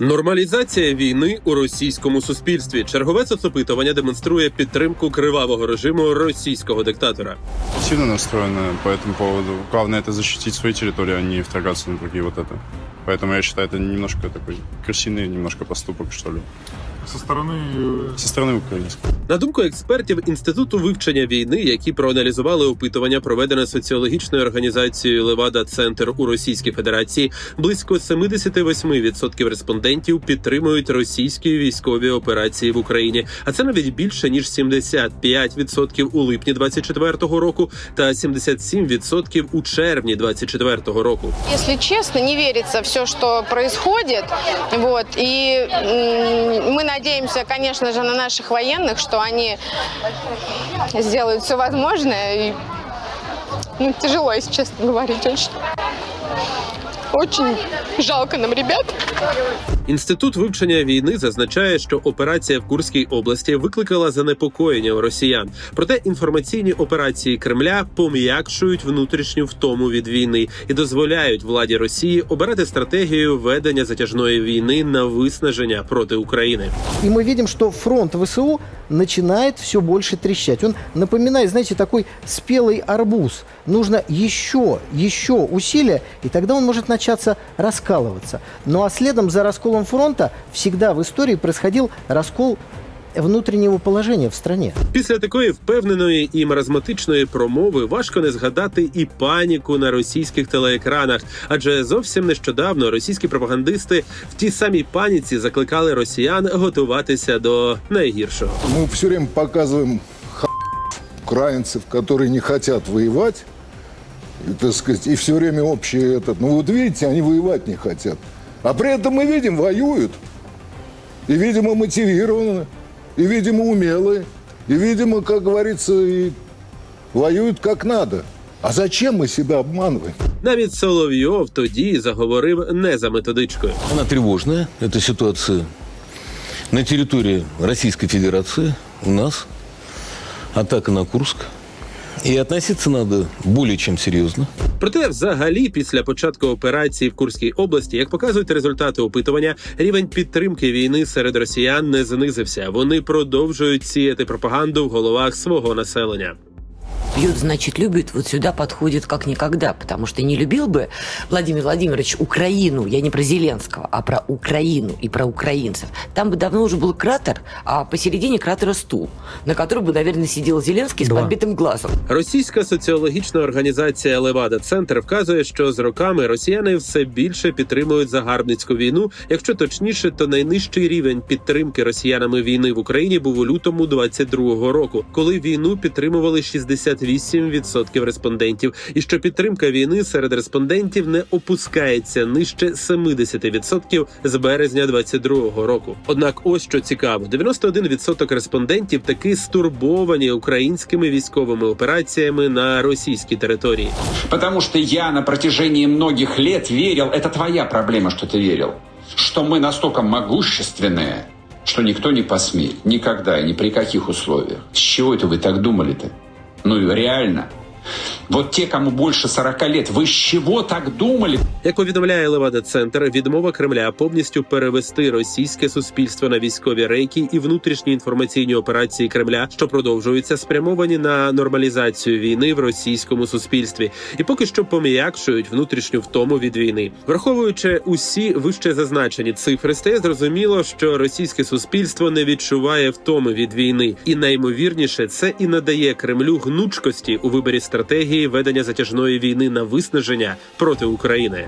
Нормалізація війни у російському суспільстві. Чергове соцопитування демонструє підтримку кривавого режиму російського диктатора. Сильно настроены по этому поводу. Главное это защитить свои территории, а не вторгаться на другие вот это. Поэтому я считаю, это немножко такой крысиный немножко поступок, что ли. со стороны э, Со стороны украинской. На думку експертів інституту вивчення війни, які проаналізували опитування, проведене соціологічною організацією Левада Центр у Російській Федерації, близько 78% респондентів підтримують російські військові операції в Україні. А це навіть більше ніж 75% у липні 24-го року та 77% у червні 24-го року. Если честно, не верится все, что происходит. Вот. И м, мы надеемся, конечно же, на наших военных, что они сделают все возможное. И, ну, тяжело, если честно говорить, очень. Очень жалко нам ребят. Інститут вивчення війни зазначає, що операція в Курській області викликала занепокоєння у росіян. Проте інформаційні операції Кремля пом'якшують внутрішню втому від війни і дозволяють владі Росії обирати стратегію ведення затяжної війни на виснаження проти України. И мы видим, что фронт ВСУ начинает все больше трещать. Он напоминает, знаете, такой спелый арбуз. Нужно еще, еще усилия, и тогда он может начаться раскалываться. Ну а следом за расколом фронта всегда в истории происходил раскол внутреннего положения в стране. Після такої впевненої і маразматичної промови важко не згадати і паніку на російських телеекранах, адже зовсім нещодавно російські пропагандисти в тій самій паніці закликали росіян готуватися до найгіршого. Мы все время показываем ха- украинцев, которые не хотят воевать, и, так сказать, и все время общий этот. Ну вот видите, они воевать не хотят. А при этом мы видим, воюют. И, видимо, мотивированно, и, видимо, умелые, и, видимо, как говорится, и воюют как надо. А зачем мы себя обманываем? Навіть Соловйов тоді заговорив не за методичкою. Она тревожная, эта ситуация на территории Российской Федерации, у нас, атака на Курск. И відноситися надо більше, чем серйозно. Проте, взагалі, після початку операції в Курській області, як показують результати опитування, рівень підтримки війни серед росіян не знизився. Вони продовжують сіяти пропаганду в головах свого населення. Бьет, значит, любит, вот сюда подходит как никогда, потому что не любил бы Владимир Владимирович Украину, я не про Зеленского, а про Украину и про украинцев. Там бы давно уже был кратер, а посередине кратера стул, на котором бы, наверное, сидел Зеленский с подбитым глазом. Російська соціологічна організація Левада Центр вказує, що з роками росіяни все більше підтримують загарбницьку війну. Якщо точніше, то найнижчий рівень підтримки росіянами війни в Україні був у лютому 22-го року, коли війну підтримували 68% респондентів, і що підтримка війни серед респондентів не опускається нижче 70% з березня 22-го року. Однак, ось що цікаво: 91% респондентів таки стурбовані українськими військовими операціями на російській території. Потому что я на протяжении многих лет верил, это твоя проблема, что ты верил, что мы настолько могущественные, что никто не посмеет. Никогда и ни при каких условиях. С чего это вы так думали-то? Ну реально. Вот те, кому больше 40 лет, вы с чего так думали? Як повідомляє Левада Центр, відмова Кремля повністю перевести російське суспільство на військові рейки і внутрішні інформаційні операції Кремля, що продовжуються, спрямовані на нормалізацію війни в російському суспільстві, і поки що пом'якшують внутрішню втому від війни, враховуючи усі вище зазначені цифри, стає зрозуміло, що російське суспільство не відчуває втоми від війни, і наймовірніше це і надає Кремлю гнучкості у виборі стратегії ведення затяжної війни на виснаження проти України.